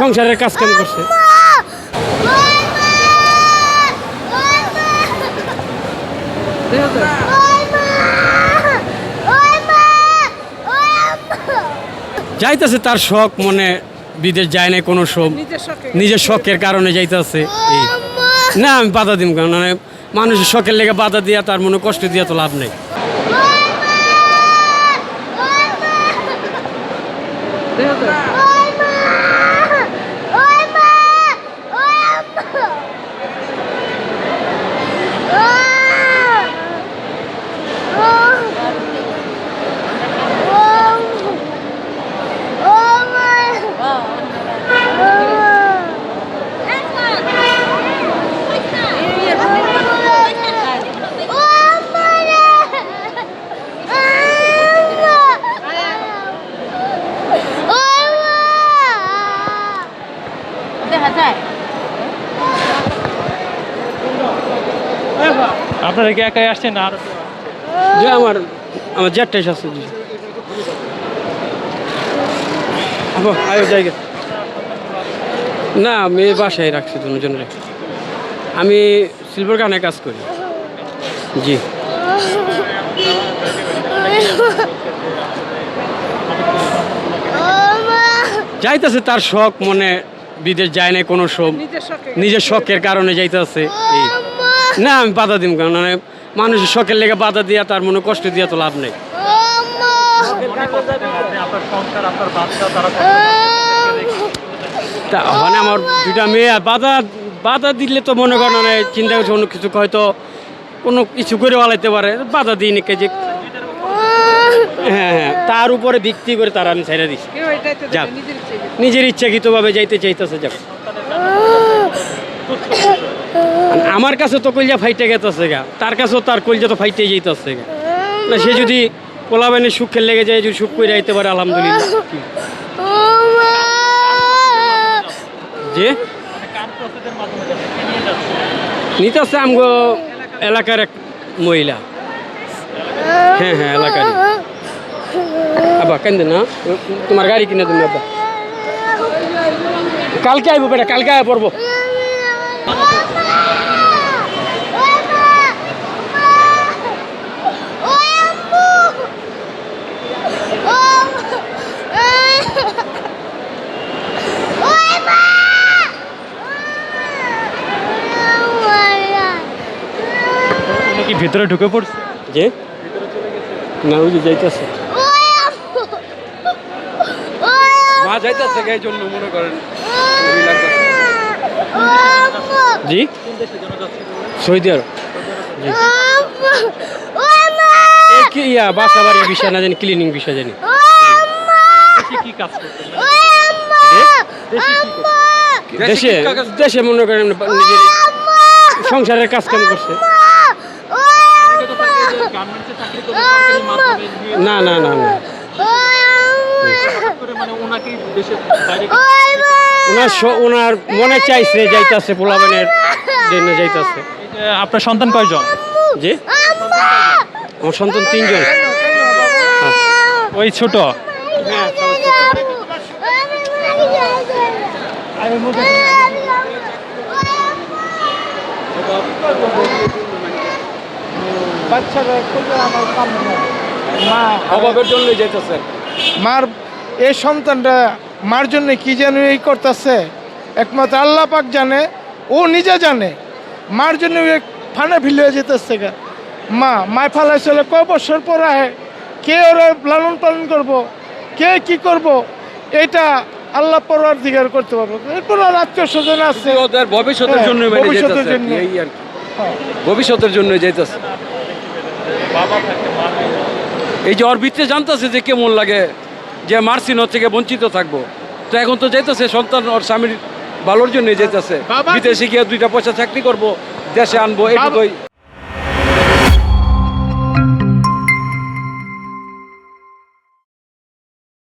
সংসারের কাজ কাম করছে? যাইতেছে তার শখ মনে বিদেশ যায় না কোনো শখ। নিজের শখের কারণে। যাইতেছে না আমি বাধা দিব কেন? মানে মানুষের শখের লেগে বাধা দিয়া তার মনে কষ্ট দিয়া তো লাভ নেই। দেখা যায় আপনারা কি একাই আসছেন আর যে আমার আমার জেটটাই আছে জি আয়ো জায়গা। না আমি বাসায় রাখছি দুজন আমি সিলভার গানে কাজ করি। জি। যাইতেছে তার শখ মনে বিদেশ যায় না কোনো শোক নিজের শখের কারণে। যাইতেছে। এই না আমি বাধা দিব কেন? মানে মানুষের শখের লেগে বাধা দিয়া তার মনে কষ্ট দিয়া তো লাভ নেই। তা মানে আমার দুটা মেয়ে আর বাধা বাধা দিলে তো মনে করেন মানে চিন্তা করছে অন্য কিছু হয়তো কোনো কিছু করে ওলাইতে পারে। বাধা দিই নাকি যে হ্যাঁ হ্যাঁ তার উপরে ভিত্তি করে তারা আমি ছেড়ে দিচ্ছি যাক নিজের ইচ্ছাকৃতভাবে যাইতে চাইতেছে যাক। আমার কাছে তো কলজা ফাইটে গেতেছে গা তার কাছেও তার কলজা তো ফাইটে যাইতেছে গা। না সে যদি কোলা পোলাবেনের সুখের লেগে যায় যদি সুখ করে যাইতে পারে আলহামদুলিল্লাহ? যে? নিতে আসছে আমগো এলাকার এক মহিলা। হ্যাঁ হ্যাঁ এলাকারই। আব্বা কেন না? তোমার গাড়ি কিনে তুমি আব্বা। কালকে আইবো বেটা কালকে আয় পড়ব। কি ভিতরে ঢুকে পড়ছে? যে? না ওই যে যাইতেছে। মা যাইতেছে এই জন্য মনে করেন। জি? সৌদি আরব কি ইয়া বাসা বাড়ির বিষয় না জানি ক্লিনিং বিষয় জানি। কি কি কাজ দেশে দেশে মনে করেন নিজের সংসারের কাজ কাম করছে। গার্মেন্টসে চাকরি করে সরকারি মাধ্যমে না না না না। করে মানে বাইরে ওনার ওনার মনে চাইছে যাইতাছে পোলাবানের জন্য যাইতাছে। আপনার সন্তান কয়জন? জি? আমার সন্তান তিনজন। ওই ছোট। মা অভাবের জন্যই যাইতাছে মার এই সন্তানটা মার জন্য কি যেন এই করতেছে? একমাত্র আল্লাহ পাক জানে ও নিজে জানে। মার জন্য ফানে ভিলে যেতেছে মা মায় ফালাই চলে ক বছর পর আহে? কে ওরা লালন পালন করব? কে কি করব? এটা আল্লাহ পরার দিগার করতে পারব। এরপর আর আত্মীয় স্বজন আছে। ওদের ভবিষ্যতের হ্যাঁ, জন্য ভবিষ্যতের জন্য। এই আর কি। ভবিষ্যতের জন্য থাকে। এই যে ওর ভিতরে জানতেছে যে কেমন লাগে যে মার্সিন থেকে বঞ্চিত থাকব। তো এখন তো যেতেছে সন্তান ওর স্বামীর ভালোর জন্য যেতেছে বিদেশে গিয়ে দুইটা পয়সা চাকরি করব দেশে আনব এইটুকুই।